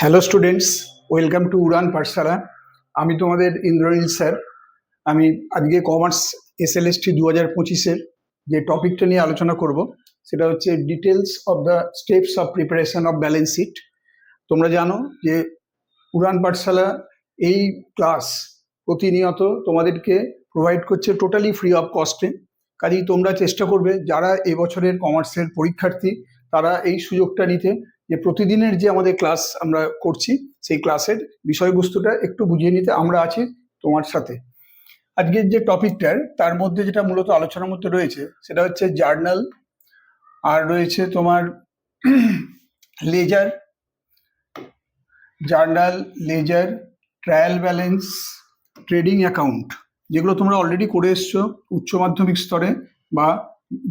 Hello students welcome to Udaan Pathshala আমি তোমাদের Indranil sir. আমি আজকে কমার্স এসএলএসটি দু হাজার পঁচিশের যে টপিকটা নিয়ে আলোচনা করব, সেটা হচ্ছে details of the steps of preparation of balance sheet তোমরা জানো যে উড়ান পাঠশালা এই ক্লাস প্রতিনিয়ত তোমাদেরকে প্রোভাইড করছে টোটালি ফ্রি অফ কস্টে কাজেই তোমরা চেষ্টা করবে, যারা এবছরের কমার্সের পরীক্ষার্থী, তারা এই সুযোগটা নিতে যে প্রতিদিনের যে আমাদের ক্লাস আমরা করছি, সেই ক্লাসের বিষয়বস্তুটা একটু বুঝিয়ে নিতে আমরা আছি তোমার সাথে। আজকের যে টপিকটার তার মধ্যে যেটা মূলত আলোচনার মধ্যে রয়েছে, সেটা হচ্ছে জার্নাল, আর রয়েছে তোমার ledger, journal, ledger, trial balance, trading account, যেগুলো তোমরা অলরেডি করে এসছো উচ্চ মাধ্যমিক স্তরে বা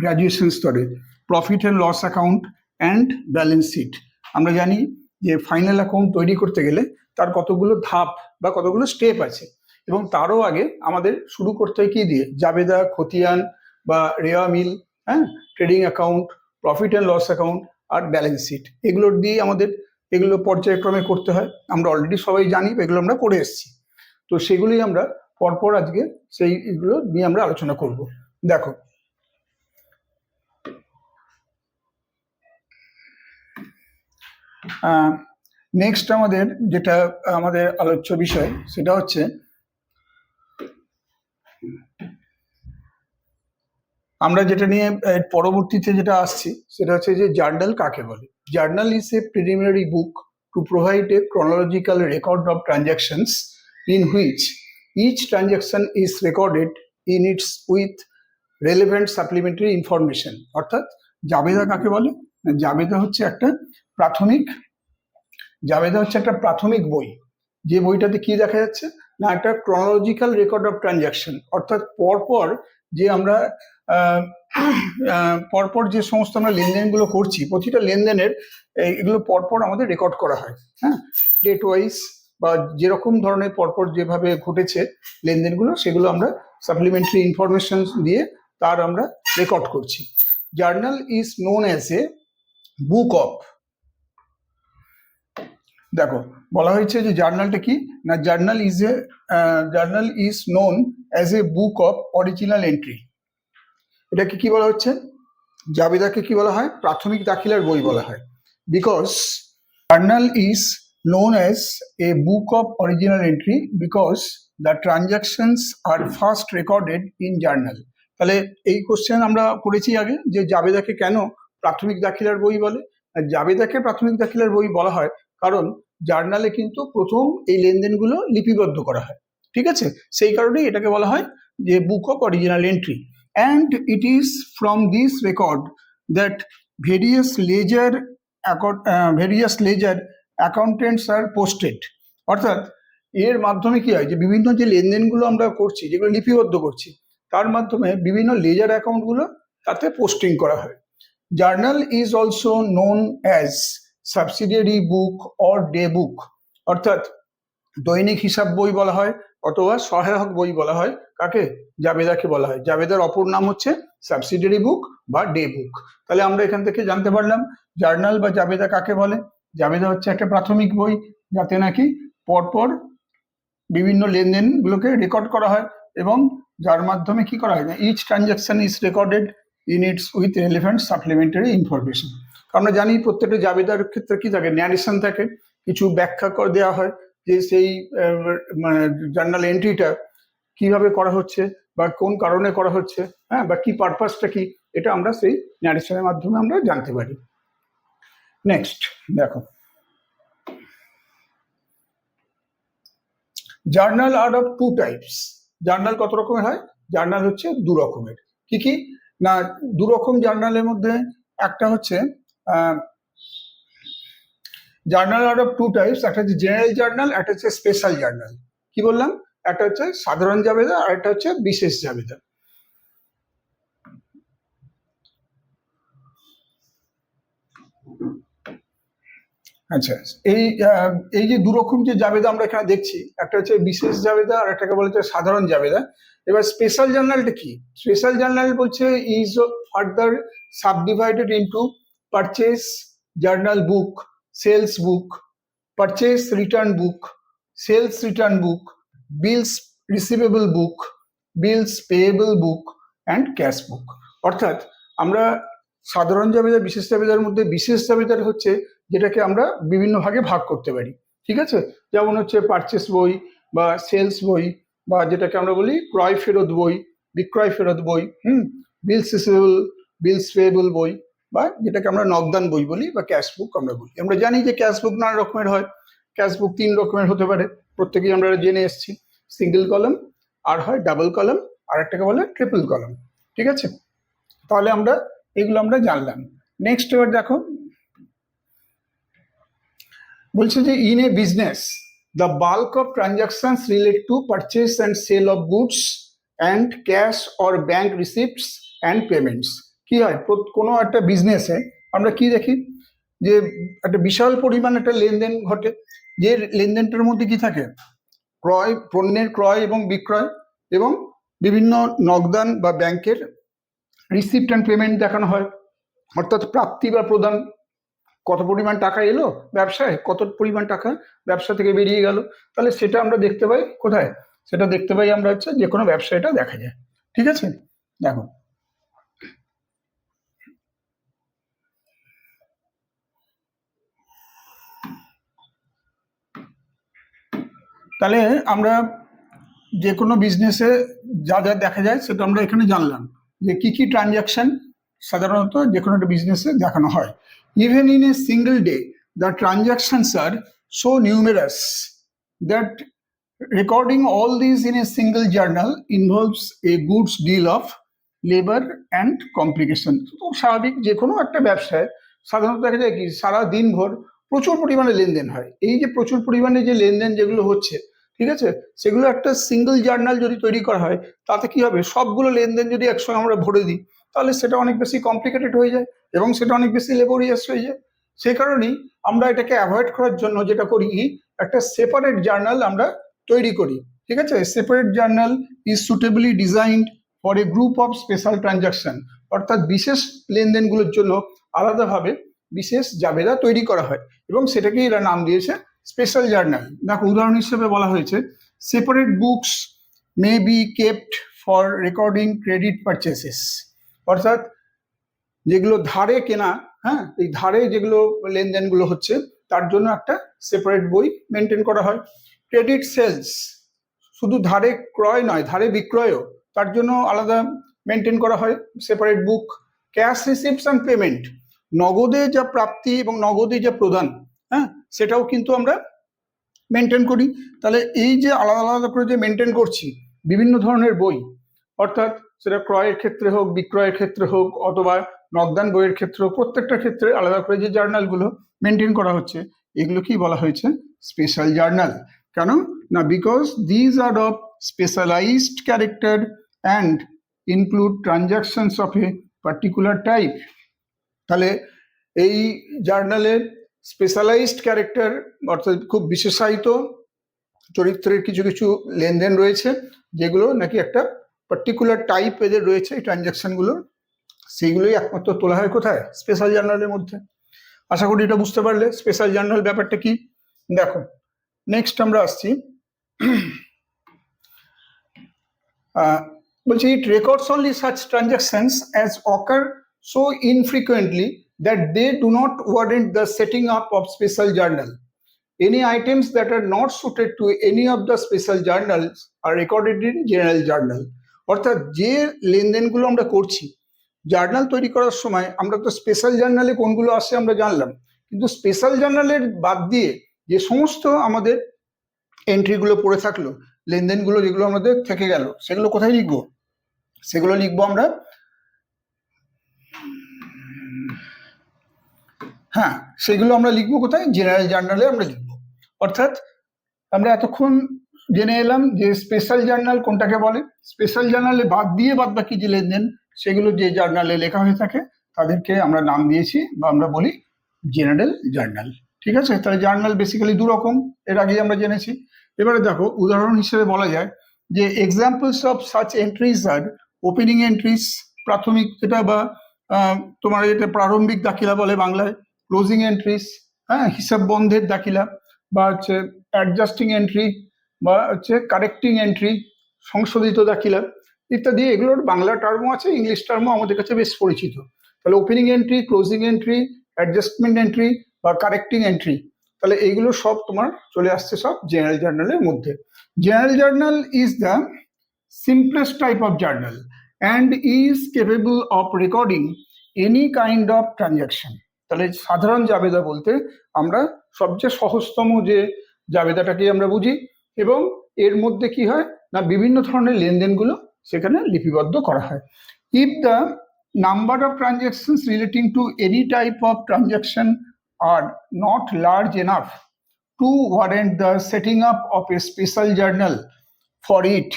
গ্র্যাজুয়েশন স্তরে। Profit and loss account and balance sheet আমরা জানি যে ফাইনাল অ্যাকাউন্ট তৈরি করতে গেলে তার কতগুলো ধাপ বা কতগুলো স্টেপ আছে। এবং তারও আগে আমাদের শুরু করতে হয় কি দিয়ে? জাবেদা, খতিয়ান বা রেওয়া মিল হ্যাঁ? Trading account profit and loss account R balance sheet এগুলোর দিয়ে আমাদের এগুলো পর্যায়ক্রমে করতে হয়। আমরা অলরেডি সবাই জানি এগুলো আমরা করে এসেছি। তো সেগুলোই আমরা পরপর আজকে সেইগুলো নিয়ে আমরা আলোচনা করব। দেখো নেক্সট আমাদের যেটা আমাদের আলোচ্য বিষয়, সেটা হচ্ছে আমরা যেটা নিয়ে পরবর্তীতে যেটা আসছি, সেটা হচ্ছে যে জার্নাল কাকে বলে? Journal is a preliminary book to provide a chronological record of transactions in which each transaction is recorded in its with relevant supplementary information অর্থাৎ জাবেদা কাকে বলে? জাবেদা হচ্ছে একটা প্রাথমিক জাবেদা হচ্ছে একটা প্রাথমিক বই। যে বইটাতে কি দেখা যাচ্ছে? না, একটা ক্রনোলজিক্যাল রেকর্ড অফ ট্রানজাকশন অর্থাৎ পরপর যে আমরা পরপর যে সমস্ত আমরা লেনদেনগুলো করছি, প্রতিটা লেনদেনের এগুলো পরপর আমাদের রেকর্ড করা হয়। হ্যাঁ? ডেট ওয়াইজ বা যেরকম ধরনের পরপর যেভাবে ঘটেছে লেনদেনগুলো, সেগুলো আমরা সাপ্লিমেন্টারি ইনফরমেশন দিয়ে তার আমরা রেকর্ড করছি। Journal is known as a book of. দেখো, বলা হয়েছে যে জার্নালটা কি? না, journal is a journal is known as a book of original entry এটাকে কি বলা হচ্ছে? জাবেদাকে কি বলা হয়? প্রাথমিক দাখিলার বই বলা হয়। Because journal is known as a book of original entry because the transactions are first recorded in journal. তাহলে এই কোশ্চেন আমরা করেছি আগে, যে জাবেদাকে কেন প্রাথমিক দাখিলার বই বলে? আর জাবেদাকে প্রাথমিক দাখিলার বই বলা হয় কারণ জার্নালে কিন্তু প্রথম এই লেনদেনগুলো লিপিবদ্ধ করা হয়। ঠিক আছে? সেই কারণেই এটাকে বলা হয় যে book of original entry and it is from this record that various ledger various ledger accountants are posted অর্থাৎ এর মাধ্যমে কি হয় যে বিভিন্ন যে লেনদেনগুলো আমরা করছি, যেগুলো লিপিবদ্ধ করছি, তার মাধ্যমে বিভিন্ন লেজার অ্যাকাউন্টগুলো তাতে পোস্টিং করা হয়। Journal is also known as subsidiary book or day book অর্থাৎ দৈনিক হিসাব বই বলা হয় অথবা সহায়ক বই বলা হয়, কাকে? জাবেদাকে বলা হয়। জাবেদার অপর নাম হচ্ছে সাবসিডিয়ারি বুক বা ডে বুক তাহলে আমরা এখান থেকে জানতে পারলাম জার্নাল বা জাবেদা কাকে বলে? জাবেদা হচ্ছে একটা প্রাথমিক বই যাতে নাকি পরপর বিভিন্ন লেনদেনগুলোকে রেকর্ড করা হয় এবং যার মাধ্যমে কি করা হয় না each transaction is recorded in its with relevant supplementary information আমরা জানি প্রত্যেকটা জাবেদার ক্ষেত্রে কি থাকে ন্যারেশন থাকে। কিছু ব্যাখ্যা করে দেওয়া হয় যে সেই মানে জার্নাল এন্ট্রিটা কীভাবে করা হচ্ছে বা কোন কারণে করা হচ্ছে হ্যাঁ বা কি পারপাসটা কি, এটা আমরা সেই ন্যারেশনের মাধ্যমে আমরা জানতে পারি। নেক্সট দেখো। Journal are of two types journal কত রকমের হয়? জার্নাল হচ্ছে দু রকমের। কি কি? না, দু রকম জার্নালের মধ্যে একটা হচ্ছে journal are of two types একটা হচ্ছে জেনারেল জার্নাল একটা হচ্ছে স্পেশাল জার্নাল কি বললাম? একটা হচ্ছে সাধারণ জাবেদা আর একটা হচ্ছে বিশেষ জাবেদা। আচ্ছা এই এই যে দুরকম যে জাবেদা আমরা এখানে দেখছি, একটা হচ্ছে বিশেষ জাবেদা আর একটাকে বলা হচ্ছে সাধারণ জাবেদা। এবার স্পেশাল জার্নালটা কি? স্পেশাল জার্নাল বলছে is further subdivided into purchase journal book sales book purchase return book sales return book bills receivable book bills payable book and cash book অর্থাৎ আমরা সাধারণ জাবেদা বিশেষ জাবেদার মধ্যে বিশেষ জাবেদার হচ্ছে যেটাকে আমরা বিভিন্ন ভাগে ভাগ করতে পারি। ঠিক আছে? যেমন হচ্ছে পারচেস বই বা সেলস বই বা যেটাকে আমরা বলি ক্রয় ফেরত বই, বিক্রয় ফেরত বই, হুম? বিলস রিসিভেবল বিলস পেয়েবল বই বা যেটাকে আমরা নগদান বই বলি বা ক্যাশ বুক আমরা বলি। আমরা জানি যে ক্যাশ বুক নানা রকমের হয়। ক্যাশ বুক তিন রকমের হতে পারে। প্রত্যেকেই আমরা জেনে এসেছি। সিঙ্গেল কলম আর হয় ডাবল কলম আর একটাকে বলে ট্রিপল কলম ঠিক আছে? তাহলে আমরা এগুলো আমরা জানলাম। নেক্সট এবার দেখো। বলছে যে in a business the bulk of transactions relate to purchase and sale of goods and cash or bank receipts and payments কি হয়? কোনো একটা বিজনেসে আমরা কি দেখি? যে একটা বিশাল পরিমাণ একটা লেনদেন ঘটে। যে লেনদেনটার মধ্যে কি থাকে? ক্রয়, পণ্যের ক্রয় এবং বিক্রয় এবং বিভিন্ন নগদান বা ব্যাংকের রিসিপ্ট অ্যান্ড পেমেন্ট দেখানো হয়। অর্থাৎ প্রাপ্তি বা প্রদান। কত পরিমাণ টাকা এলো ব্যবসায়? কত পরিমাণ টাকা ব্যবসা থেকে বেরিয়ে গেল? তাহলে সেটা আমরা দেখতে পাই কোথায়? সেটা দেখতে পাই আমরা হচ্ছে যে কোনো ব্যবসায় এটা দেখা যায়। ঠিক আছে? দেখো। তাহলে আমরা যে কোনো বিজনেসে যা যা দেখা যায় সেটা আমরা এখানে জানলাম যে কি কি ট্রানজাকশন সাধারণত যে কোনো একটা বিজনেসে দেখানো হয়। Even in a single day the transactions are so numerous that recording all this in a single journal involves a goods deal of labour and complication তো স্বাভাবিক যে কোনো একটা ব্যবসায় সাধারণত দেখা যায় কি সারা দিনভর প্রচুর পরিমাণে লেনদেন হয়। এই যে প্রচুর পরিমাণে যে লেনদেন যেগুলো হচ্ছে, ঠিক আছে? সেগুলো একটা সিঙ্গেল জার্নাল যদি তৈরি করা হয়, তাতে কি হবে? সবগুলো লেনদেন যদি একসঙ্গে আমরা ভরে দিই, তাহলে সেটা অনেক বেশি কমপ্লিকেটেড হয়ে যায় এবং সেটা অনেক বেশি লেবোরিয়াস হয়ে যায়। সেই কারণেই আমরা এটাকে অ্যাভয়েড করার জন্য যেটা করি, একটা সেপারেট জার্নাল আমরা তৈরি করি, ঠিক আছে? Separate journal is suitably designed for a group of special transaction অর্থাৎ বিশেষ লেনদেনগুলোর জন্য আলাদাভাবে বিশেষ জাবেদা তৈরি করা হয় এবং সেটাকে এরা নাম দিয়েছে স্পেশাল জার্নাল দেখো, উদাহরণ হিসেবে বলা হয়েছে separate books may be kept for recording credit purchases অর্থাৎ যেগুলো ধারে কেনা হ্যাঁ এই ধারে যেগুলো লেনদেনগুলো হচ্ছে, তার জন্য একটা সেপারেট বই মেনটেন করা হয়। ক্রেডিট সেলস শুধু ধারে ক্রয় নয়, ধারে বিক্রয়ও, তার জন্য আলাদা মেনটেন করা হয়। Separate book cash and payment নগদে যা প্রাপ্তি এবং নগদে যা প্রদান হ্যাঁ সেটাও কিন্তু আমরা মেনটেন করি। তাহলে এই যে আলাদা আলাদা করে যে মেনটেন করছি, বিভিন্ন ধরনের বই, অর্থাৎ সেটা ক্রয়ের ক্ষেত্রে হোক, বিক্রয়ের ক্ষেত্রে হোক, অথবা নগদান বইয়ের ক্ষেত্রে হোক, প্রত্যেকটা ক্ষেত্রে আলাদা করে যে জার্নালগুলো মেনটেন করা হচ্ছে এগুলো কি বলা হয়েছে স্পেশাল জার্নাল কেন? না because these are of specialized character and include transactions of a particular type তাহলে এই জার্নালের স্পেশালাইজড ক্যারেক্টার অর্থাৎ খুব বিশেষায়িত চরিত্রের কিছু কিছু লেনদেন রয়েছে, যেগুলো নাকি একটা পার্টিকুলার টাইপ এদের রয়েছে এই ট্রানজাকশনগুলো সেইগুলোই একমাত্র তোলা হয় কোথায়? স্পেশাল জার্নালের মধ্যে। আশা করি এটা বুঝতে পারলে। স্পেশাল জার্নাল ব্যাপারটা কি? দেখো নেক্সট আমরা আসছি। বলছি it records only such transactions as occur so infrequently that they do not warrant the setting up of special journal. Any items that are not suited to any of the special journals are recorded in general journal. অর্থাৎ যে লেনদেনগুলো আমরা করছি journal তৈরি করার সময় আমরা তো special জার্নালে কোনগুলো আসে আমরা জানলাম কিন্তু স্পেশাল জার্নালের বাদ দিয়ে যে সমস্ত আমাদের এন্ট্রিগুলো পড়ে থাকল, লেনদেনগুলো যেগুলো আমাদের থেকে গেল, সেগুলো কোথায় লিখব সেগুলো লিখব আমরা হ্যাঁ সেগুলো আমরা লিখব কোথায়? জেনারেল জার্নালে আমরা লিখব। অর্থাৎ আমরা এতক্ষণ জেনে এলাম যে স্পেশাল জার্নাল কোনটাকে বলে? স্পেশাল জার্নালে বাদ দিয়ে বাদ বাকি যে লেনদেন, সেগুলো যে জার্নালে লেখা হয়ে থাকে, তাদেরকে আমরা নাম দিয়েছি বা আমরা বলি জেনারেল জার্নাল ঠিক আছে? তাহলে জার্নাল বেসিক্যালি দু রকম, এর আগে আমরা জেনেছি। এবারে দেখো, উদাহরণ হিসেবে বলা যায় যে examples of such entries are opening entries প্রাথমিক যেটা বা তোমার এটা প্রারম্ভিক দাখিলা বলে বাংলায় ক্লোজিং এন্ট্রিস হ্যাঁ হিসাব বন্ধের দাখিলা বা হচ্ছে অ্যাডজাস্টিং এন্ট্রি বা হচ্ছে কারেক্টিং এন্ট্রি সংশোধিত দাখিলা ইত্যাদি, এগুলোর বাংলা টার্মও আছে ইংলিশ টার্মও আমাদের কাছে বেশ পরিচিত। তাহলে opening entry closing entry adjustment entry বা কারেক্টিং এন্ট্রি তাহলে এইগুলো সব তোমার চলে আসছে সব জেনারেল জার্নালের মধ্যে। General journal is the simplest type of journal and is capable of recording any kind of transaction তাহলে সাধারণ জাবেদা বলতে আমরা সবচেয়ে সহজতম যে জাবেদাটাকে আমরা বুঝি এবং এর মধ্যে কি হয় না বিভিন্ন ধরনের লেনদেনগুলো সেখানে লিপিবদ্ধ করা হয়। If the number of transactions relating to any type of transaction are not large enough to warrant the setting up of a special journal for it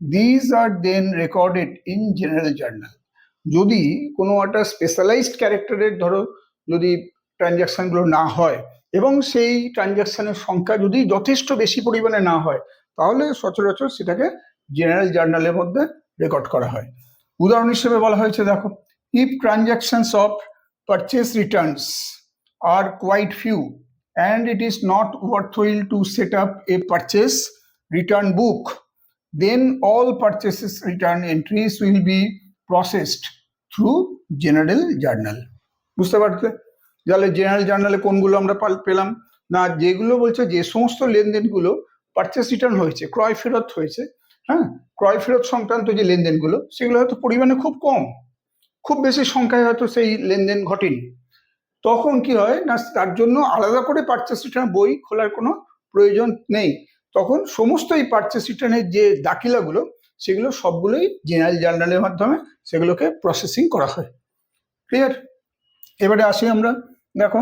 these are then recorded in general journal যদি কোনো একটা specialised ক্যারেক্টারের ধরো যদি ট্রানজ্যাকশনগুলো না হয় এবং সেই ট্রানজ্যাকশনের সংখ্যা যদি যথেষ্ট বেশি পরিমাণে না হয়, তাহলে সচরাচর সেটাকে জেনারেল জার্নালের মধ্যে রেকর্ড করা হয়। উদাহরণ হিসেবে বলা হয়েছে, দেখো if transactions of purchase returns are quite few and it is not worthwhile to set up a purchase return book then all purchases return entries will be processed through general journal. বুঝতে পারতে? তাহলে general জার্নালে কোনগুলো আমরা পেলাম? না, যেগুলো বলছে যে সমস্ত লেনদেনগুলো পারচেস রিটার্ন হয়েছে, ক্রয় ফেরত হয়েছে হ্যাঁ? ক্রয় ফেরত সংক্রান্ত যে লেনদেনগুলো, সেগুলো হয়তো পরিমাণে খুব কম। খুব বেশি সংখ্যায় হয়তো সেই লেনদেন ঘটেনি। তখন কি হয়? না, তার জন্য আলাদা করে পারচেস রিটার্ন বই খোলার কোনো প্রয়োজন নেই। তখন সমস্ত এই পারচেস রিটার্নের যে দাখিলাগুলো, সেগুলো সবগুলোই জেনারেল জার্নালের মাধ্যমে সেগুলোকে প্রসেসিং করা হয়। ক্লিয়ার এবারে আসি আমরা, দেখো।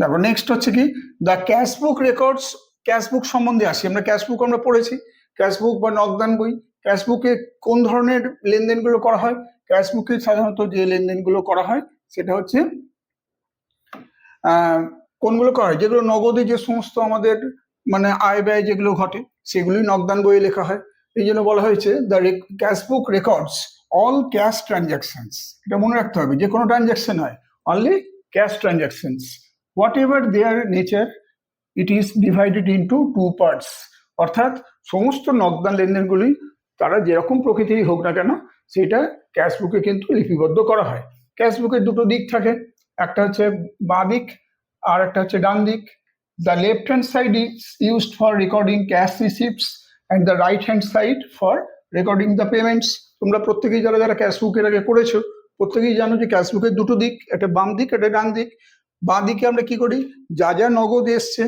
দেখো নেক্সট হচ্ছে কি? The cash book records cash book সম্বন্ধে আসি। আমরা ক্যাশ বুক আমরা পড়েছি। ক্যাশ বুক বা নগদান বই ক্যাশ বুকে কোন ধরনের লেনদেনগুলো করা হয়? ক্যাশ বুকে সাধারণত যে লেনদেনগুলো করা হয়, সেটা হচ্ছে কোনগুলো করা হয়? যেগুলো নগদে যে সমস্ত আমাদের মানে আয় ব্যয় যেগুলো ঘটে, সেগুলোই নগদান বইয়ে লেখা হয়। এই জন্য বলা হয়েছে the cash book records all cash transactions এটা মনে রাখতে হবে, যে কোনো ট্রানজাকশন হয় only cash transactions whatever their nature it is divided into two parts অর্থাৎ সমস্ত নগদান লেনদেনগুলি তারা যেরকম প্রকৃতিরই হোক না কেন, সেটা ক্যাশ বুকে কিন্তু লিপিবদ্ধ করা হয়। ক্যাশ বুকের দুটো দিক থাকে, একটা হচ্ছে বাঁ দিক, আর একটা হচ্ছে ডান দিক। The left hand side is used for recording cash receipts and the right hand side for recording the payments তোমরা প্রত্যেকেই যারা যারা ক্যাশ বুকের আগে করেছ, প্রত্যেকেই জানো যে ক্যাশ বুকের দুটো দিক, একটা বাম দিক, একটা ডান দিক। বাঁ দিকে আমরা কি করি? যা যা নগদ এসছে,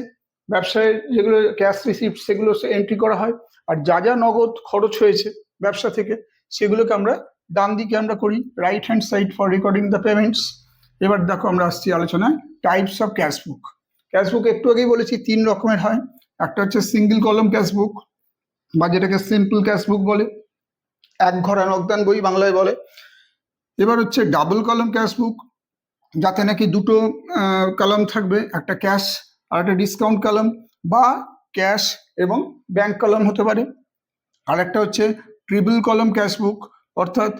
ব্যবসায় যেগুলো ক্যাশ রিসিপ্ট সেগুলো এন্ট্রি করা হয়। আর যা যা নগদ খরচ হয়েছে ব্যবসা থেকে, সেগুলোকে আমরা ডান দিকে আমরা করি right hand side for recording the payments এবার দেখো আমরা আসছি আলোচনায় types of cash book cash book একটু আগেই বলেছি, তিন রকমের হয়। একটা হচ্ছে সিঙ্গেল কলম ক্যাশ বুক বা যেটাকে সিম্পল ক্যাশ বুক বলে, এক ঘরা নগদান বই বাংলায় বলে। এবার হচ্ছে ডাবল কলম ক্যাশ বুক যাতে নাকি দুটো কলম থাকবে, একটা ক্যাশ আর একটা ডিসকাউন্ট কলম বা ক্যাশ এবং ব্যাংক কলম হতে পারে। আর একটা হচ্ছে ট্রিপল কলম ক্যাশ বুক অর্থাৎ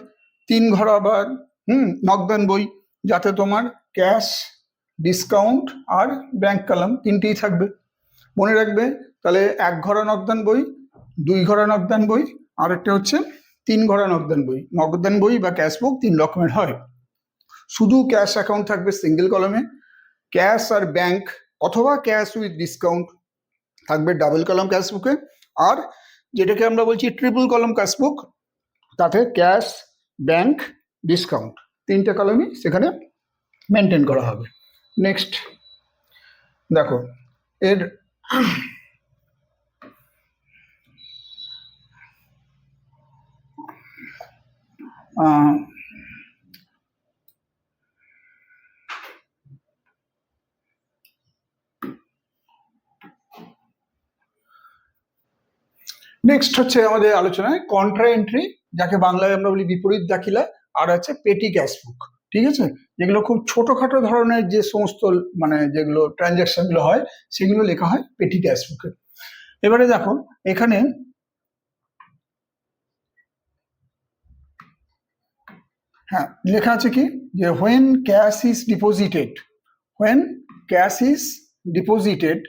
তিন ঘর আবার, হুম নগদান বই, যাতে তোমার ক্যাশ ডিসকাউন্ট আর ব্যাংক কলম তিনটেই থাকবে। মনে রাখবে, তাহলে এক ঘর নগদান বই দুই ঘরা নগদান বই আর একটা হচ্ছে তিন ঘরা নগদান বই। নগদান বই বা ক্যাশ বুক তিন রকমের হয়। শুধু ক্যাশ অ্যাকাউন্ট থাকবে সিঙ্গেল কলমে। ক্যাশ আর ব্যাংক অথবা ক্যাশ উইথ ডিসকাউন্ট থাকবে ডাবল কলম ক্যাশ বুকে। আর যেটাকে আমরা বলছি ট্রিপল কলম ক্যাশ বুক, তাতে ক্যাশ, ব্যাংক, ডিসকাউন্ট তিনটে কলমই সেখানে মেনটেন করা হবে। নেক্সট দেখো, এর নেক্সট হচ্ছে আমাদের আলোচনায় কন্ট্রা এন্ট্রি যাকে বাংলায় আমরা বলি বিপরীত দাখিলা, আর আছে পেটি ক্যাশ বুক ঠিক আছে? যেগুলো খুব ছোটখাটো ধরনের যে সমস্ত মানে যেগুলো ট্রানজাকশনগুলো হয়, সেগুলো লেখা হয় পেটি ক্যাশ বুকে এবারে দেখো, এখানে হ্যাঁ লেখা আছে কি? যে when cash is deposited when cash is deposited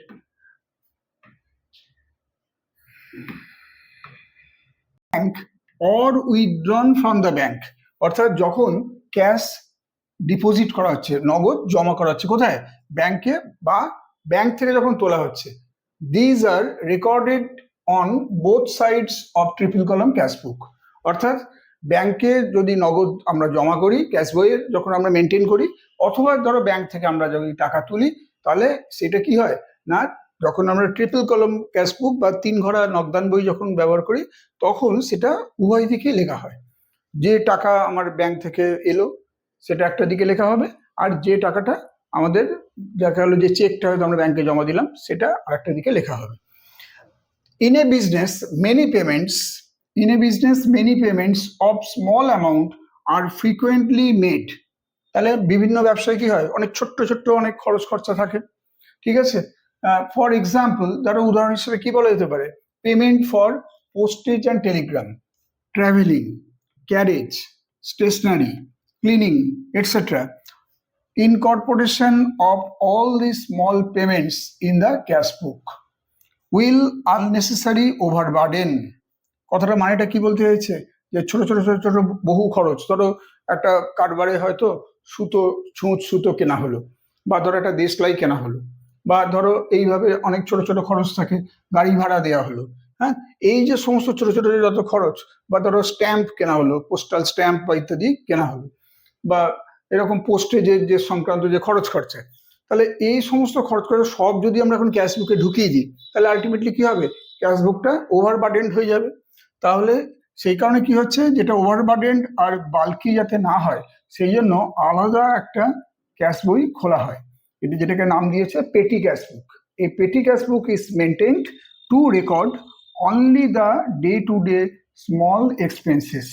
bank or withdrawn from the bank অর্থাৎ যখন ক্যাশ ডিপোজিট করা হচ্ছে, নগদ জমা করা হচ্ছে, কোথায়? ব্যাংকে বা ব্যাংক থেকে যখন তোলা হচ্ছে these are recorded on both sides of triple কলম ক্যাশ বুক অর্থাৎ ব্যাংকে যদি নগদ আমরা জমা করি ক্যাশ বইয়ের যখন আমরা মেনটেন করি, অথবা ধরো ব্যাংক থেকে আমরা যদি টাকা তুলি, তাহলে সেটা কি হয়? না, যখন আমরা ট্রিপল কলম ক্যাশ বুক বা তিন ঘোড়া নগদান বই যখন ব্যবহার করি, তখন সেটা উভয় দিকেই লেখা হয়। যে টাকা আমার ব্যাংক থেকে এলো, সেটা একটা দিকে লেখা হবে, আর যে টাকাটা আমাদের দেখা হলো যে চেকটা হয়তো আমরা ব্যাংকে জমা দিলাম, সেটা আরেকটা দিকে লেখা হবে। In a business many payments in a business many payments of small amount are frequently made তাহলে বিভিন্ন ব্যবসায় কি হয়? অনেক ছোট্ট ছোট্ট অনেক খরচ, খরচা থাকে। ঠিক আছে? ফর এক্সাম্পল ধরো উদাহরণ হিসেবে কি বলা যেতে পারে? Payment for postage and telegram travelling carriage stationery cleaning etcetera incorporation of all these small payments in the cash book will unnecessary overburden কথাটা মানেটা কি বলতে চাইছে? যে ছোট ছোট ছোট ছোট বহু খরচ। ধরো একটা কারবারে হয়তো সুতো, ছুঁচ সুতো কেনা হলো বা ধরো একটা দেশলাই কেনা হলো বা ধরো এইভাবে অনেক ছোট ছোট খরচ থাকে, গাড়ি ভাড়া দেওয়া হলো হ্যাঁ? এই যে সমস্ত ছোট ছোট যত খরচ বা ধরো স্ট্যাম্প কেনা হলো, পোস্টাল স্ট্যাম্প বা ইত্যাদি কেনা হলো বা এরকম পোস্টেজের যে যে সংক্রান্ত যে খরচ খরচা, তাহলে এই সমস্ত খরচ খরচা সব যদি আমরা এখন ক্যাশ বুকে ঢুকিয়ে দিই, তাহলে আলটিমেটলি কি হবে? ক্যাশ বুকটা ওভার বার্ডেন্ড হয়ে যাবে। তাহলে সেই কারণে কি হচ্ছে? যেটা ওভার বার্ডেন্ড আর বাল্কি যাতে না হয়, সেই জন্য আলাদা একটা ক্যাশ বই খোলা হয়। এটি যেটাকে নাম দিয়েছে পেটি ক্যাশ বুক এই petty cash book is maintained to record only the day to day small expenses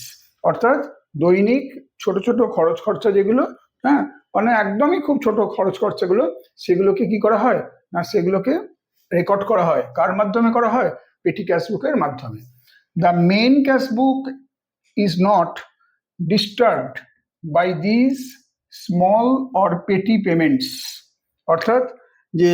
অর্থাৎ দৈনিক ছোট ছোট খরচ খরচা যেগুলো হ্যাঁ মানে একদমই খুব ছোট খরচ খরচাগুলো, সেগুলোকে কি করা হয়? না, সেগুলোকে রেকর্ড করা হয়। কার মাধ্যমে করা হয়? পেটি ক্যাশ বুকের মাধ্যমে। The main cash book is not disturbed by this small or petty payments অর্থাৎ যে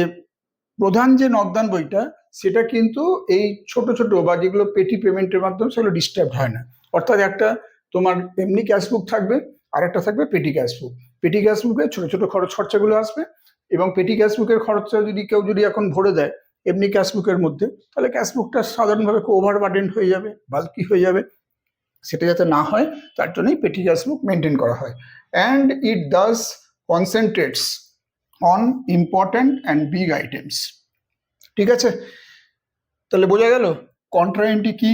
প্রধান যে নগদান বইটা, সেটা কিন্তু এই ছোট ছোট বা যেগুলো পেটি পেমেন্টের মাধ্যমে সেগুলো ডিস্টার্ব হয় না। অর্থাৎ একটা তোমার এমনি ক্যাশ বুক থাকবে আর একটা থাকবে পেটি ক্যাশ বুক পেটি ক্যাশ বুকে ছোট ছোট খরচ খরচাগুলো আসবে এবং পেটি ক্যাশ বুকের খরচা যদি কেউ যদি এখন ভরে দেয় এমনি ক্যাশ বুকের মধ্যে, তাহলে ক্যাশ বুকটা সাধারণভাবে ওভার বার্ডেন্ড হয়ে যাবে বাল্কি হয়ে যাবে। সেটা যাতে না হয়, তার জন্যই পেটি ক্যাশ বুক মেনটেন করা হয়। And it does concentrates on important and big items ঠিক আছে? তাহলে বোঝা গেল কন্ট্রায়েন্টি কি?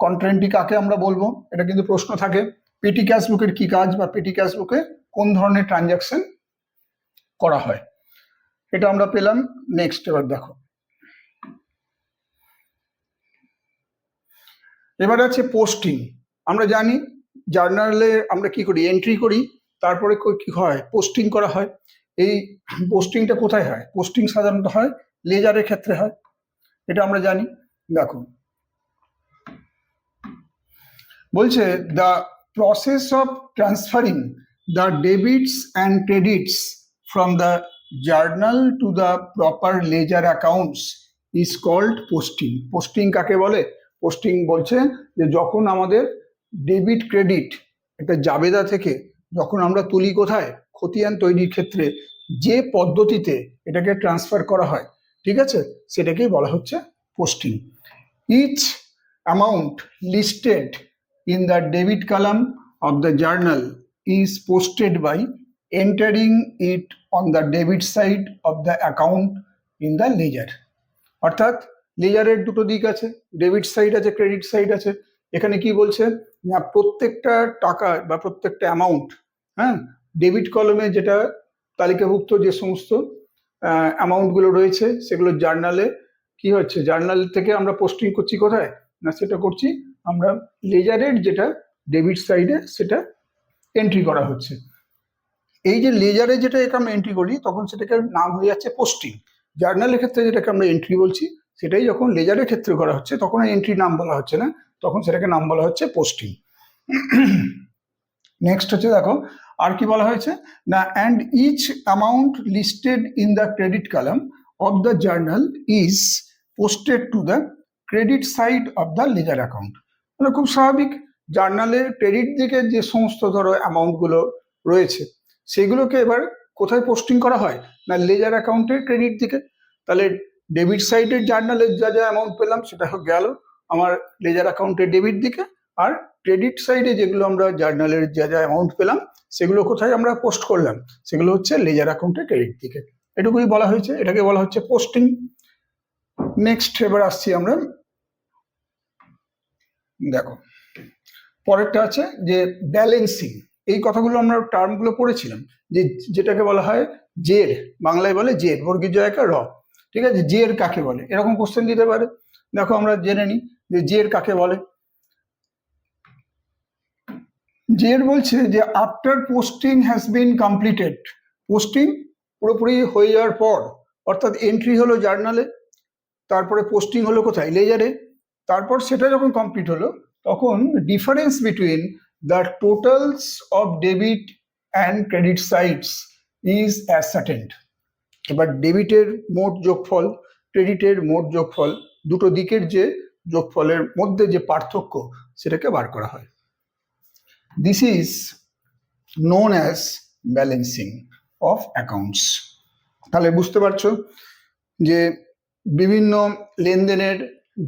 কন্ট্রায়েন্টি কাকে আমরা বলব? এটা কিন্তু প্রশ্ন থাকে। পেটি ক্যাশ বুকের কি কাজ বা পেটি ক্যাশ বুকে কোন ধরনের ট্রানজাকশন করা হয়? এটা আমরা পেলাম। নেক্সট এবার দেখো। এবার আছে পোস্টিং আমরা জানি জার্নালে আমরা কি করি? এন্ট্রি করি, তারপরে কি হয়? পোস্টিং করা হয়। এই পোস্টিংটা কোথায় হয়? পোস্টিং সাধারণত হয় লেজারের ক্ষেত্রে হয়। এটা আমরা জানি। দেখো। বলছে the process of transferring the debits and credits from the journal to the proper ledger accounts is called posting posting কাকে বলে? পোস্টিং বলছে যে যখন আমাদের ডেবিট ক্রেডিট একটা জাবেদা থেকে যখন আমরা তুলি কোথায়, খতিয়ান তৈরির ক্ষেত্রে যে পদ্ধতিতে এটাকে ট্রান্সফার করা হয়, ঠিক আছে? সেটাকেই বলা হচ্ছে posting each amount listed in the debit column of the journal is posted by entering it on the debit side of the account in the ledger অর্থাৎ লেজারের দুটো দিক আছে, ডেবিট সাইড আছে, ক্রেডিট সাইড আছে। এখানে কি বলছে? না, প্রত্যেকটা টাকা বা প্রত্যেকটা অ্যামাউন্ট হ্যাঁ ডেবিট কলমে যেটা তালিকাভুক্ত যে সমস্ত অ্যামাউন্টগুলো রয়েছে, সেগুলো জার্নালে কি হচ্ছে? জার্নাল থেকে আমরা পোস্টিং করছি কোথায়? না, সেটা করছি আমরা লেজারের যেটা ডেবিট সাইডে সেটা এন্ট্রি করা হচ্ছে। এই যে লেজারে যেটা একে আমরা এন্ট্রি করি, তখন সেটাকে নাম হয়ে যাচ্ছে পোস্টিং জার্নালের ক্ষেত্রে যেটাকে আমরা এন্ট্রি বলছি সেটাই যখন লেজারের ক্ষেত্রে করা হচ্ছে, তখন এন্ট্রি নাম বলা হচ্ছে না, তখন সেটাকে নাম বলা হচ্ছে পোস্টিং নেক্সট হচ্ছে দেখো, আর কি বলা হয়েছে? না and each amount listed in the credit column of the journal is posted to the credit side of the ledger account মানে খুব স্বাভাবিক জার্নালের ক্রেডিট দিকে যে সমস্ত ধরো অ্যামাউন্টগুলো রয়েছে, সেগুলোকে এবার কোথায় পোস্টিং করা হয়? না লেজার অ্যাকাউন্টের ক্রেডিট দিকে। তাহলে ডেবিট সাইডের জার্নালের যা যা অ্যামাউন্ট পেলাম সেটা গেল আমার লেজার অ্যাকাউন্টের ডেবিট দিকে আর ক্রেডিট সাইডে যেগুলো আমরা জার্নালের যা যা অ্যামাউন্ট পেলাম সেগুলো কোথায় আমরা পোস্ট করলাম? সেগুলো হচ্ছে লেজার অ্যাকাউন্টের ক্রেডিট দিকে। এটুকুই বলা হয়েছে। এটাকে বলা হচ্ছে পোস্টিং নেক্সট এবার আসছি আমরা। দেখো, পরেরটা আছে যে ব্যালেন্সিং এই কথাগুলো আমরা টার্মগুলো পড়েছিলাম। যে যেটাকে বলা হয় জের বাংলায় বলে জের বর্গীয় জায়গা র। ঠিক আছে? জের কাকে বলে? এরকম কোশ্চেন দিতে পারে। দেখো আমরা জেনে নিই যে জের কাকে বলে। জের বলছে যে after posting has been completed posting পুরোপুরি হয়ে যাওয়ার পর, অর্থাৎ এন্ট্রি হলো জার্নালে তারপরে পোস্টিং হলো কোথায়? লেজারে তারপর সেটা যখন কমপ্লিট হলো, তখন difference between the totals of debit and credit sides is ascertained এবার ডেবিটের মোট যোগফল, ক্রেডিটের মোট যোগফল, দুটো দিকের যে যোগফলের মধ্যে যে পার্থক্য সেটাকে বার করা হয়। This is known as balancing of accounts তাহলে বুঝতে পারছ যে বিভিন্ন লেনদেনের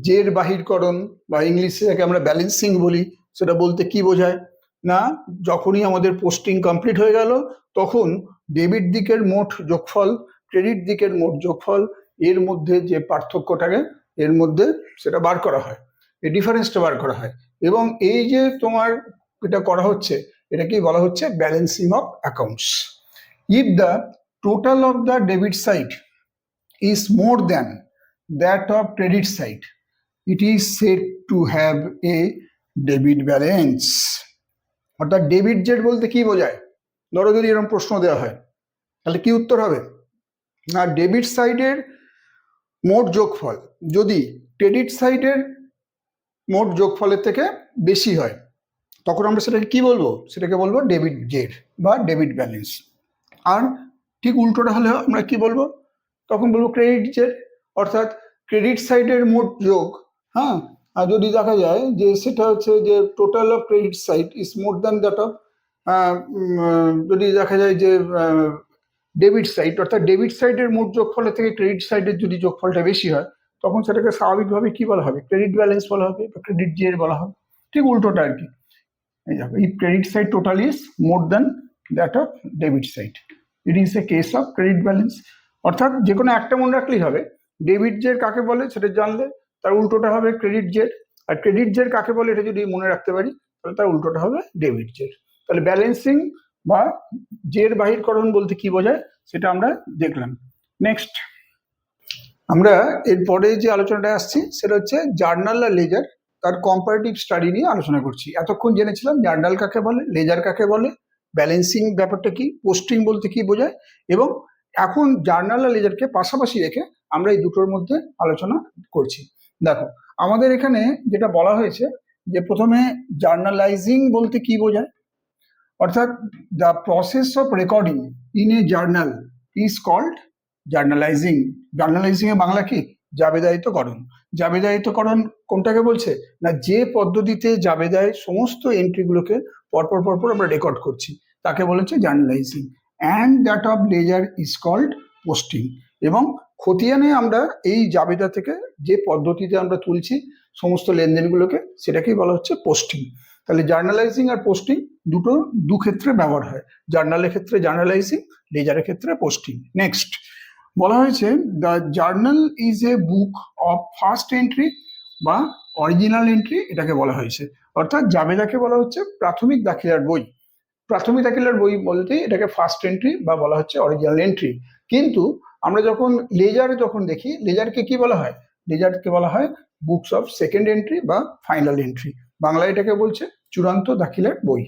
জের বাহিরকরণ বা ইংলিশে যাকে আমরা ব্যালেন্সিং বলি, সেটা বলতে কি বোঝায়? না, যখনই আমাদের পোস্টিং কমপ্লিট হয়ে গেল, তখন ডেবিট দিকের মোট যোগফল ক্রেডিট দিকের মোট যোগফল এর মধ্যে যে পার্থক্যটাকে এর মধ্যে সেটা বার করা হয়। এই ডিফারেন্সটা বার করা হয়। এবং এই যে তোমার এটা করা হচ্ছে এটাকেই বলা হচ্ছে? Balancing of accounts if the total of the debit side is more than that of credit side, it is said to have a debit balance অর্থাৎ ডেবিট জেট বলতে কি বোঝায়? ধরো যদি এরকম প্রশ্ন দেওয়া হয় তাহলে কি উত্তর হবে? না ডেবিট সাইডের মোট যোগফল, যদি ক্রেডিট সাইডের মোট যোগফলের থেকে বেশি হয়, তখন আমরা সেটাকে কি বলব? সেটাকে বলব ডেবিট জেড বা ডেবিট ব্যালেন্স আর ঠিক উল্টোটা হলে আমরা কি বলব? তখন বলব ক্রেডিট জেড অর্থাৎ ক্রেডিট সাইডের মোট যোগ হ্যাঁ? আর যদি দেখা যায় যে সেটা হচ্ছে যে total of credit side is more than that of যদি দেখা যায় যে ডেবিট সাইড অর্থাৎ ডেবিট সাইডের মোট যোগফলের থেকে ক্রেডিট সাইডের যদি যোগফলটা বেশি হয়, তখন সেটাকে স্বাভাবিকভাবে কি বলা হবে? ক্রেডিট ব্যালেন্স বলা হবে বা ক্রেডিট জিএর বলা হবে। ঠিক উল্টোটা আর কি। এই credit side total is more than that of debit side it is a case of credit balance অর্থাৎ যে কোনো একটা মনে রাখলেই হবে ডেবিট জের কাকে বলে সেটা জানলে তার উল্টোটা হবে ক্রেডিট জের আর ক্রেডিট জের কাকে বলে এটা যদি মনে রাখতে পারি, তাহলে তার উল্টোটা হবে ডেবিট জের তাহলে ব্যালেন্সিং বা জের বাহিরকরণ বলতে কি বোঝায়, সেটা আমরা দেখলাম। নেক্সট আমরা এরপরে যে আলোচনাটা আসছি, সেটা হচ্ছে জার্নাল আর লেজার, তার কম্পারেটিভ স্টাডি নিয়ে আলোচনা করছি। এতক্ষণ জেনেছিলাম জার্নাল কাকে বলে, লেজার কাকে বলে ব্যালেন্সিং ব্যাপারটা কি পোস্টিং বলতে কি বোঝায়, এবং এখন জার্নাল আর লেজারকে পাশাপাশি রেখে আমরা এই দুটোর মধ্যে আলোচনা করছি। দেখো, আমাদের এখানে যেটা বলা হয়েছে যে প্রথমে জার্নালাইজিং বলতে কি বোঝায় অর্থাৎ the process of recording in a journal is called journalizing journalizing এ বাংলা কি? জাবেদায়িতকরণ। জাবেদায়িতকরণ কোনটাকে বলছে? না, যে পদ্ধতিতে জাবেদায় সমস্ত এন্ট্রিগুলোকে পরপর পরপর আমরা রেকর্ড করছি, তাকে বলেছে journalizing and that of ledger is called posting এবং খতিয়ানে আমরা এই জাবেদা থেকে যে পদ্ধতিতে আমরা তুলছি, সমস্ত লেনদেনগুলোকে, সেটাকেই বলা হচ্ছে পোস্টিং তাহলে জার্নালাইজিং আর পোস্টিং দুটো, দু ক্ষেত্রে ব্যবহার হয়। জার্নালের ক্ষেত্রে জার্নালাইজিং লেজারের ক্ষেত্রে পোস্টিং নেক্সট বলা হয়েছে the journal is a book of first entry বা অরিজিনাল এন্ট্রি এটাকে বলা হয়েছে। অর্থাৎ জাবেদাকে বলা হচ্ছে প্রাথমিক দাখিলার বই। প্রাথমিক দাখিলার বই বলতে এটাকে ফার্স্ট এন্ট্রি বা বলা হচ্ছে অরিজিনাল এন্ট্রি কিন্তু আমরা যখন লেজার যখন দেখি লেজারকে কি বলা হয়? লেজারকে বলা হয় বুকস অফ সেকেন্ড এন্ট্রি বা ফাইনাল এন্ট্রি বাংলা এটাকে বলছে চূড়ান্ত দাখিলের বই।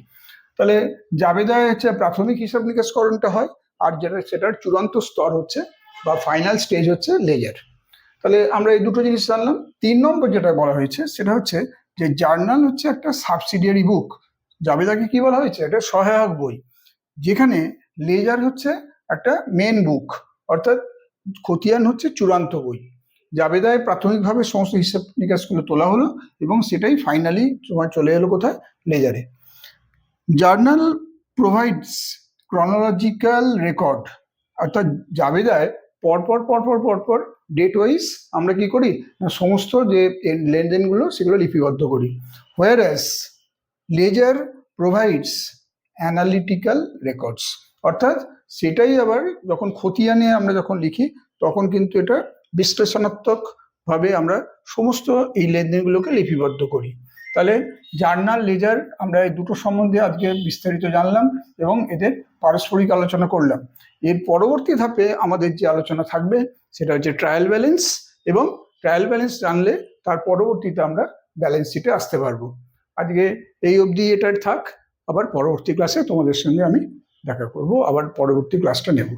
তাহলে জাবেদায় হচ্ছে প্রাথমিক হিসাব নিকাশকরণটা হয়, আর যেটা সেটার চূড়ান্ত স্তর হচ্ছে বা ফাইনাল স্টেজ হচ্ছে লেজার তাহলে আমরা এই দুটো জিনিস জানলাম। তিন নম্বর যেটা বলা হয়েছে সেটা হচ্ছে যে জার্নাল হচ্ছে একটা সাবসিডিয়ারি বুক জাবেদাকে কি বলা হয়েছে? এটা সহায়ক বই। যেখানে লেজার হচ্ছে একটা মেন বুক অর্থাৎ খতিয়ান হচ্ছে চূড়ান্ত বই। জাবেদায় প্রাথমিকভাবে সমস্ত হিসাব নিকাশগুলো তোলা হলো এবং সেটাই ফাইনালি তোমার চলে এলো কোথায়? লেজারে জার্নাল প্রোভাইডস ক্রনোলজিক্যাল রেকর্ড অর্থাৎ জাবেদায় পরপর পরপর পরপর ডেট ওয়াইজ আমরা কি করি? না, সমস্ত যে লেনদেনগুলো সেগুলো লিপিবদ্ধ করি। Whereas ledger provides analytical records অর্থাৎ সেটাই আবার যখন খতিয়ানে আমরা যখন লিখি, তখন কিন্তু এটা বিশ্লেষণাত্মকভাবে আমরা সমস্ত এই লেনদেনগুলোকে লিপিবদ্ধ করি। তাহলে জার্নাল, লেজার আমরা এই দুটো সম্বন্ধে আজকে বিস্তারিত জানলাম এবং এদের পারস্পরিক আলোচনা করলাম। এর পরবর্তী ধাপে আমাদের যে আলোচনা থাকবে সেটা হচ্ছে ট্রায়াল ব্যালেন্স এবং ট্রায়াল ব্যালেন্স জানলে তার পরবর্তীতে আমরা ব্যালেন্স শিটে আসতে পারব। আজকে এই অবধি এটার থাক, আবার পরবর্তী ক্লাসে তোমাদের সঙ্গে আমি দেখা করব, আবার পরবর্তী ক্লাসটা নেব।